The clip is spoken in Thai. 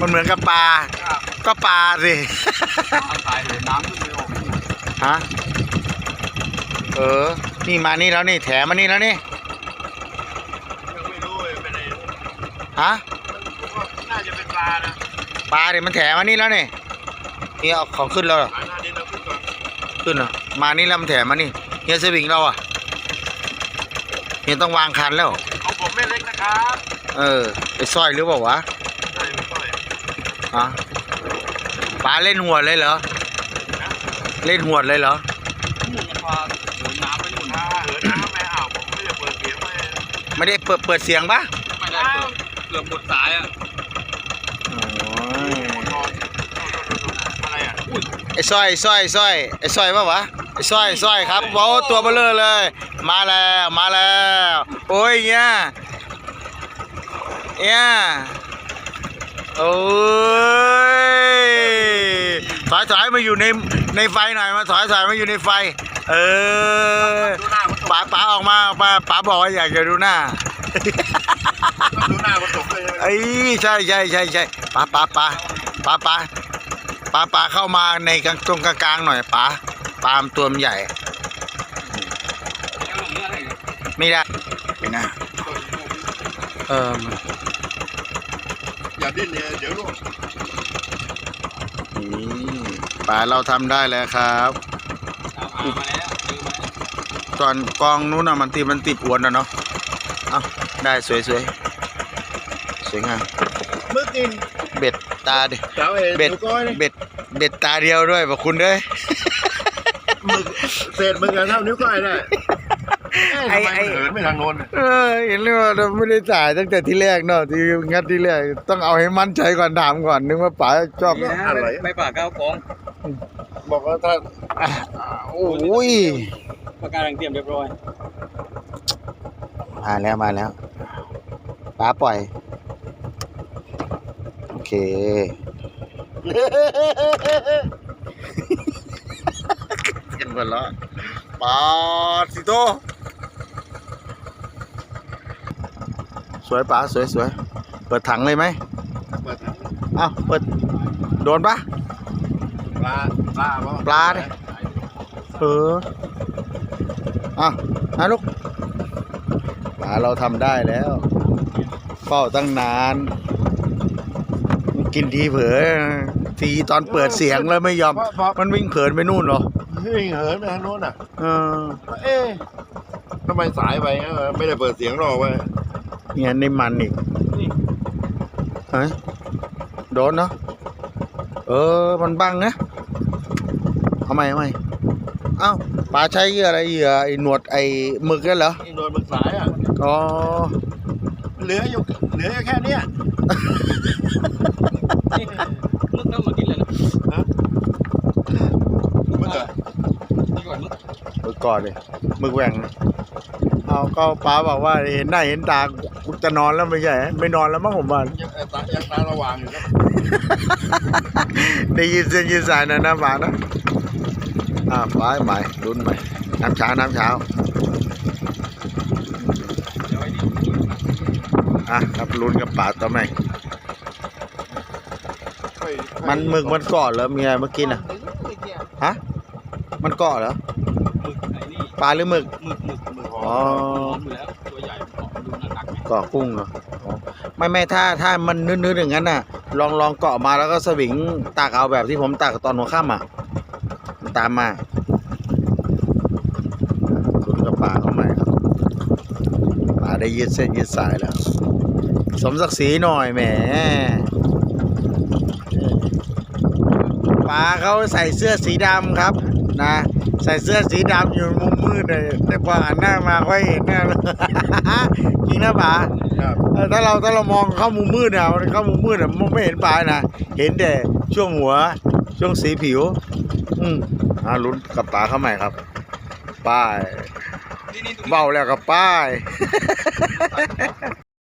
มันเหมือนกับปลา ก็ปลาสิตายเลยน้ำขึ้นไม่ออกฮะเออ นี่มานี่แล้วนี่ แถมมานี่แล้วนี่ยังไม่รู้เลยเป็นอะไรฮะผมว่าน่าจะเป็นปลานะปลาเดี๋ยวมันแถมมานี่แล้วนี่นี่เอาของขึ้นแล้วเหรอหาหน้าดินเราขึ้นก่อนขึ้นเหรอมานี่แล้วมันแถมมานี่เฮียสวิงเราอะเฮียต้องวางคันแล้วของผมไม่เล็กนะครับ เออไอ้สร้อยหรือเปล่าวะใช่ไม่ค่อย ฮะปลาเล่นหัวดเลยเหรอ เล่นหัวดเลยเหรอหมุนมันพาเหินน้ำไปหมุนน้ำเหินน้ำไปอ้าวผมไม่ได้เปิดเสียงไม่ไม่ได้เปิดเปิดเสียงปะไม่ได้เปิดเกือบหมดสายอะโอ้ยนอนอะไรอะอุ้ยไอ้สร้อยสร้อยสร้อยไอ้สร้อยปะวะไอ้สร้อยสร้อยครับโอ้ตัวเบลอเลย มาแล้วมาแล้ว โอ้ยเนี่ยเนี่ย โอ้ยถอยถอยมาอยู่ในในไฟหน่อยมาถอยถอยมาอยู่ในไฟ เออดูหน้าคนตกป๋าป๋าออกมาป๋าป๋าบอกว่าอยากจะดูหน้าดูหน้าคนตกเลยใช่ไหมไอ้ยใช่ใช่ใช่ใช่ป๋าป๋าป๋าป๋าป๋าป๋าป๋าเข้ามาในกลางตรงกลางๆหน่อยป๋าปามตัวมันใหญ่ไม่ได้ไม่น่าเออ อย่าดิ้นเนี่ยเดี๋ยวล่วงนี่ป๋าเราทำได้แล้วครับ เอามาแล้วเจอมาแล้วตอนกองนู้นน่ะมันติดมันติดอวนนะเนาะเอาได้สวยสวยสวยงามเมื่อกินเบ็ดตาดิเจ้าเอ๋เบ็ดดูก้อยนี่เบ็ดเบ็ดตาเดียวด้วยบอกคุณด้วยหมึกเศษหมึกอะเท่านิ้วก้อยได้ ไอ้ไอ้ไอ้ไอ้เหินไม่ทางโน้นเออเห็นเลยว่าเราไม่ได้จ่ายตั้งแต่ที่แรกเนาะที่งัดที่แรกต้องเอาให้มั่นใจก่อนถามก่อนนึกว่าป๋าชอบอะไรไม่ป่าก้าวกองบอกว่าถ้าโอ้ยประกาศเตรียมเรียบร้อยมาแล้วมาแล้วป๋าปล่อย โอเคกันหมดแล้วปาสิโต สวยป๋าสวยสวยเปิดถังเลยไหมเปิดอ้าวเปิดโดนปะ ปลาปลาเปล่ปลาดิ เอออะนะลูกป๋าเราทำได้แล้ว เฝ้าตั้งนานกินทีเผลอทีตอนเปิดเสียงแล้วไม่ยอมเพราะเพราะมันวิ่งเผินไปนู่นเหรอ วิ่งเหินไปทางโน้นอะ เออ เอ๊ะทำไมสายไปงั้นวะไม่ได้เปิดเสียงรอไว้ เนี่ยในมันอีกเฮ้ยโดนเนาะเออมันบังนะเอาใหม่เอาใหม่เอ้าปลาใช้เหยื่ออะไรเหยื่อไอ้หนวดไอ้หมึกนั่นเหรอนี่โดนมึกสายอะอ๋อเหลืออยู่เหลือแค่เนี้ย มึกเริ่มมากินเลยนะ มึกอะ นี่ก่อนมึก หมึ กก่อนเลยหมึกแหว่งนะเอาก็ป้าบอกว่าเห็นหน้าเห็นตากูจะนอนแล้วไม่ใช่ ไม่นอนแล้วมั้งผมว่ายังเอ่อตายังตาระหว่างอยู่นะได้ยินเสียงยินสายนะนะฝากนะอ่าไปไปลุ้นไปน้ำเช้าน้ำเช้าเดี๋ยวไว้นี่อะครับลุ้นกับป่าต่อไหมค่อยๆมันหมึกมันเกาะเหรอเมียเมื่อกี้น่ะฮะ มันเกาะเหรอมึกไอ้นี่ปลาหรือหมึกมึกมึกมือหออ๋อมหอมอยู่แล้วตัวใหญ่หอมดูหนักๆไหมเกาะกุ้งเหรออ๋อไม่ไม่ถ้าถ้ามันนึดๆอย่างนั้นน่ะ ลองลองเกาะมาแล้วก็สวิงตักเอาแบบที่ผมตักตอนหัวค่ำอะมันตามมาลุ้นกับปลาเข้ามาครับปลาได้ยืดเส้นยืดสายแล้ว สมศักดิ์ศรีหน่อยแหมปลาเขาใส่เสื้อสีดำครับ นะ ใส่เสื้อสีดำอยู่มุมมืดเลยแต่พอหันหน้ามาค่อยเห็นหน้าจริงนะป๋าครับเออถ้าเราถ้าเรามองเข้ามุมมืดเนี่ยมันเข้ามุมมืดเนี่ยมองไม่เห็นปลานะเห็นแต่ช่วงหัว ช่วงสีผิว อืมอ่าลุ้นกับปลาเข้าใหม่ครับ ป้ายนี่นี่ตรงนี้เบาแล้วกับป้าย